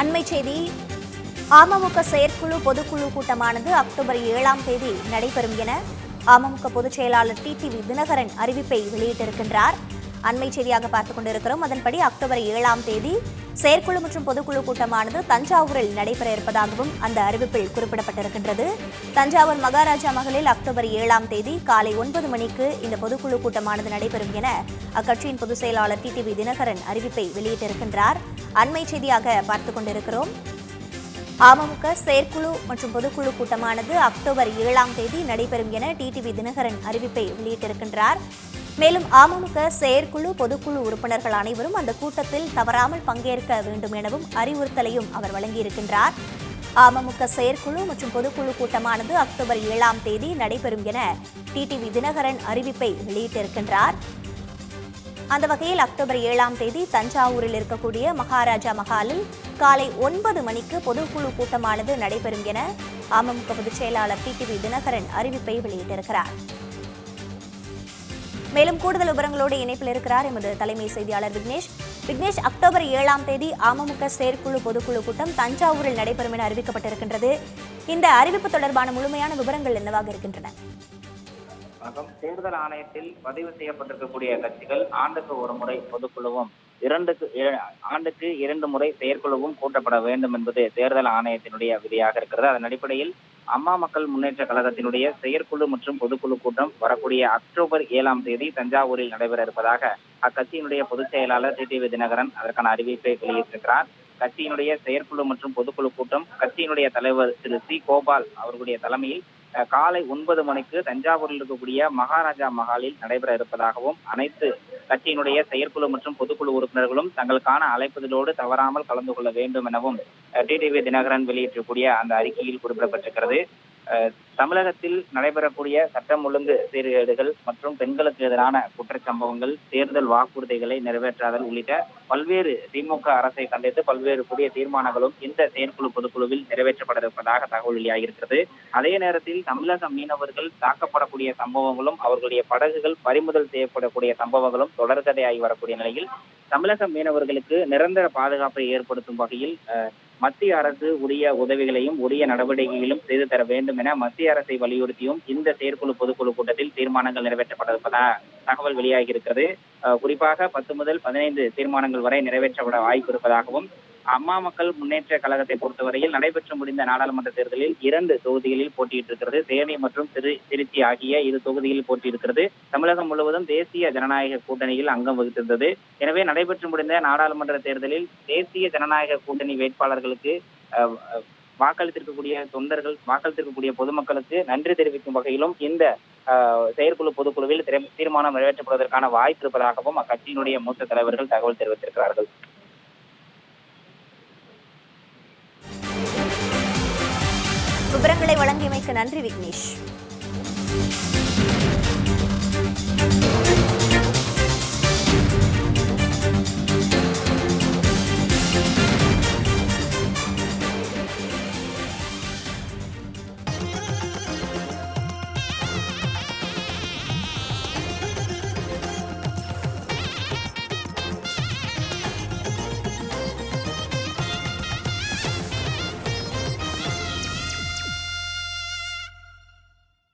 அண்மை செய்தி அமமுக செயற்குழு பொதுக்குழு கூட்டமானது அக்டோபர் ஏழாம் தேதி நடைபெறும் என அமமுக பொதுச் செயலாளர் டிடிவி தினகரன் அறிவிப்பை வெளியிட்டிருக்கின்றார். அண்மை செய்தியாக பார்த்துக் கொண்டிருக்கிறோம். அதன்படி அக்டோபர் ஏழாம் தேதி செயற்குழு மற்றும் பொதுக்குழு கூட்டமானது தஞ்சாவூரில் நடைபெற இருப்பதாகவும் அந்த அறிவிப்பில் குறிப்பிடப்பட்டிருக்கின்றது. தஞ்சாவூர் மகாராஜா மகளில் அக்டோபர் ஏழாம் தேதி காலை ஒன்பது மணிக்கு இந்த பொதுக்குழு கூட்டமானது நடைபெறும் என அக்கட்சியின் பொதுச் செயலாளர் டிடிவி தினகரன் அறிவிப்பை வெளியிட்டிருக்கின்றார். அண்மை செய்தியாக பார்த்துக் கொண்டிருக்கிறோம். அமமுக செயற்குழு மற்றும் பொதுக்குழு கூட்டமானது அக்டோபர் ஏழாம் தேதி நடைபெறும் என டிடிவி தினகரன் அறிவிப்பை வெளியிட்டிருக்கின்றார். மேலும் அமமுக செயற்குழு பொதுக்குழு உறுப்பினர்கள் அனைவரும் அந்த கூட்டத்தில் தவறாமல் பங்கேற்க வேண்டும் எனவும் அறிவுறுத்தலையும் அவர் வழங்கியிருக்கின்றார். அமமுக செயற்குழு மற்றும் பொதுக்குழு கூட்டமானது அக்டோபர் ஏழாம் தேதி நடைபெறும் என டிடிவி தினகரன் அறிவிப்பை வெளியிட்டிருக்கின்றார். அந்த வகையில் அக்டோபர் ஏழாம் தேதி தஞ்சாவூரில் இருக்கக்கூடிய மகாராஜா மஹாலில் காலை ஒன்பது மணிக்கு பொதுக்குழு கூட்டமானது நடைபெறும் என அமமுக பொதுச் செயலாளர் டிடிவி தினகரன் அறிவிப்பை வெளியிட்டிருக்கிறார். மேலும் கூடுதல் விவரங்களோடு இணைப்பில் இருக்கிறார் எமது தலைமை செய்தியாளர் விக்னேஷ். விக்னேஷ் அக்டோபர் ஏழாம் தேதி அமமுக செயற்குழு பொதுக்குழு கூட்டம் தஞ்சாவூரில் நடைபெறும் என அறிவிக்கப்பட்டிருக்கின்றது. இந்த அறிவிப்பு தொடர்பான முழுமையான விவரங்கள் என்னவாக இருக்கின்றன? வணக்கம். தேர்தல் ஆணையத்தில் பதிவு செய்யப்பட்டிருக்கக்கூடிய கட்சிகள் ஆண்டுக்கு ஒரு முறை பொதுக்குழுவும் இரண்டுக்கு இர- ஆண்டுக்கு இரண்டு முறை செயற்குழுவும் கூட்டப்பட வேண்டும் என்பது தேர்தல் ஆணையத்தினுடைய விதியாக இருக்கிறது. அதன் அடிப்படையில் அம்மா மக்கள் முன்னேற்ற கழகத்தினுடைய செயற்குழு மற்றும் பொதுக்குழு கூட்டம் வரக்கூடிய அக்டோபர் ஏழாம் தேதி தஞ்சாவூரில் நடைபெற இருப்பதாக அக்கட்சியினுடைய பொதுச் செயலாளர் டிடிவி தினகரன் அதற்கான அறிவிப்பை வெளியிட்டிருக்கிறார். கட்சியினுடைய செயற்குழு மற்றும் பொதுக்குழு கூட்டம் கட்சியினுடைய தலைவர் திரு சி. கோபால் அவர்களுடைய தலைமையில் காலை ஒன்பது மணிக்கு தஞ்சாவூரில் இருக்கக்கூடிய மகாராஜா மஹாலில் நடைபெற இருப்பதாகவும் அனைத்து கட்சியினுடைய செயற்குழு மற்றும் பொதுக்குழு உறுப்பினர்களும் தங்களுக்கான அழைப்புதலோடு தவறாமல் கலந்து கொள்ள வேண்டும் எனவும் டிடிவி தினகரன் வெளியிட்டிருக்கூடிய அந்த அறிக்கையில் குறிப்பிடப்பட்டிருக்கிறது. தமிழகத்தில் நடைபெறக்கூடிய சட்டம் ஒழுங்கு சீர்கேடுகள் மற்றும் பெண்களுக்கு எதிரான குற்றச்சம்பவங்கள் தேர்தல் வாக்குறுதிகளை நிறைவேற்றாதல் உள்ளிட்ட பல்வேறு திமுக அரசை கண்டித்து பல்வேறு புதிய தீர்மானங்களும் இந்த செயற்குழு பொதுக்குழுவில் நிறைவேற்றப்பட இருப்பதாக தகவல் வெளியாகியிருக்கிறது. அதே நேரத்தில் தமிழக மீனவர்கள் தாக்கப்படக்கூடிய சம்பவங்களும் அவர்களுடைய படகுகள் பறிமுதல் செய்யப்படக்கூடிய சம்பவங்களும் தொடர்கதையாகி வரக்கூடிய நிலையில் தமிழக மீனவர்களுக்கு நிரந்தர பாதுகாப்பை ஏற்படுத்தும் வகையில் அஹ், மத்திய அரசு உரிய உதவிகளையும் உரிய நடவடிக்கைகளும் செய்து தர வேண்டும் என மத்திய அரசை வலியுறுத்தியும் இந்த செயற்குழு பொதுக்குழு கூட்டத்தில் தீர்மானங்கள் நிறைவேற்றப்பட்டிருப்பதாக தகவல் வெளியாகி இருக்கிறது குறிப்பாக பத்து முதல் பதினைந்து தீர்மானங்கள் வரை நிறைவேற்றப்பட வாய்ப்பு இருப்பதாகவும் அம்மா மக்கள் முன்னேற்ற கழகத்தை பொறுத்தவரையில் நடைபெற்று முடிந்த நாடாளுமன்ற தேர்தலில் இரண்டு தொகுதிகளில் போட்டியிட்டிருக்கிறது. தேனி மற்றும் திரு திருச்சி ஆகிய இரு தொகுதிகளில் போட்டியிருக்கிறது தமிழகம் முழுவதும் தேசிய ஜனநாயக கூட்டணியில் அங்கம் வகித்திருந்தது. எனவே நடைபெற்று முடிந்த நாடாளுமன்ற தேர்தலில் தேசிய ஜனநாயக கூட்டணி வேட்பாளர்களுக்கு அஹ், அஹ், வாக்களித்திருக்கக்கூடிய தொண்டர்கள் வாக்களித்திருக்கக்கூடிய பொதுமக்களுக்கு நன்றி தெரிவிக்கும் வகையிலும் இந்த செயற்குழு பொதுக்குழுவில் தீர்மானம் நிறைவேற்றப்படுவதற்கான வாய்ப்பு இருப்பதாகவும் அக்கட்சியினுடைய மூத்த தலைவர்கள் தகவல் தெரிவித்திருக்கிறார்கள். வழங்கியமைக்கு நன்றி விக்னேஷ்.